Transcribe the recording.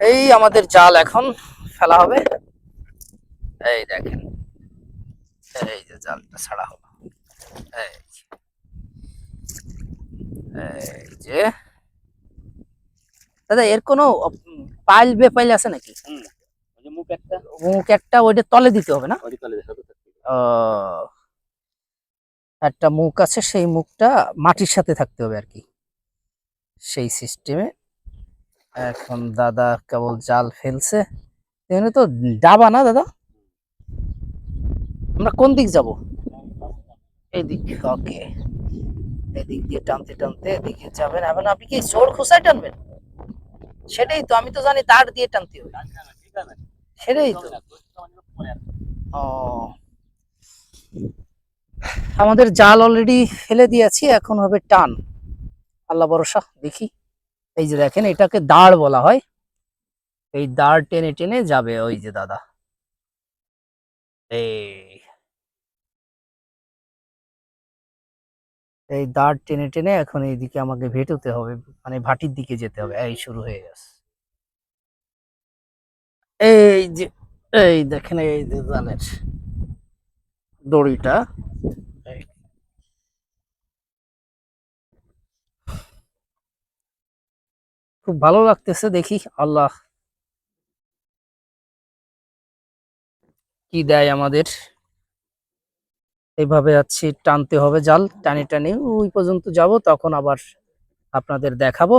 এই আমাদের জাল এখন ফেলা হবে। এই দেখেন। এই যে জালটা ছাড়া হলো। এই যে। দাদা এর কোনো পাইল বেপাইল আছে নাকি? মুখ একটা। মুখ একটা ওইটা তলে দিতে হবে না? একটা মুখ আছে সেই মুখটা মাটির সাথে থাকতে হবে আর কি। সেই সিস্টেমে এখন দাদা কেবল জাল ফেলছে। এখানে তো ডাবা না দাদা? আমরা কোন দিক যাব? এদিক, ওকে। এদিক দিয়ে টানতে টানতে এদিকে যাবেন। এখন আপনি কি জোর খোসায় টানবেন? সেটাই তো, আমি তো জানি তার দিয়ে টানতে হবে। সেটাই তো। ও। আমাদের জাল অলরেডি ফেলে দিয়েছি, এখন হবে টান। আল্লাহ ভরসা, দেখি। এই যে দেখেন, এটাকে দাঁড় বলা হয়। এই দাঁড় টেনে টেনে যাবে ওই যে দাদা। এই। এই দাঁড় টেনে টেনে এখন এইদিকে আমাকে ভেটোতে হবে মানে ভাটির দিকে যেতে হবে। এই, শুরু হয়ে গেছে। এই যে, এই দেখেন, এই জালের দড়িটা। খুব ভালো লাগতেছে দেখি, আল্লাহ কি দেয় আমাদের। এইভাবে আছি, টানতে হবে জাল, টানে টানে, ওই পর্যন্ত যাব, তখন আবার আপনাদের দেখাবো।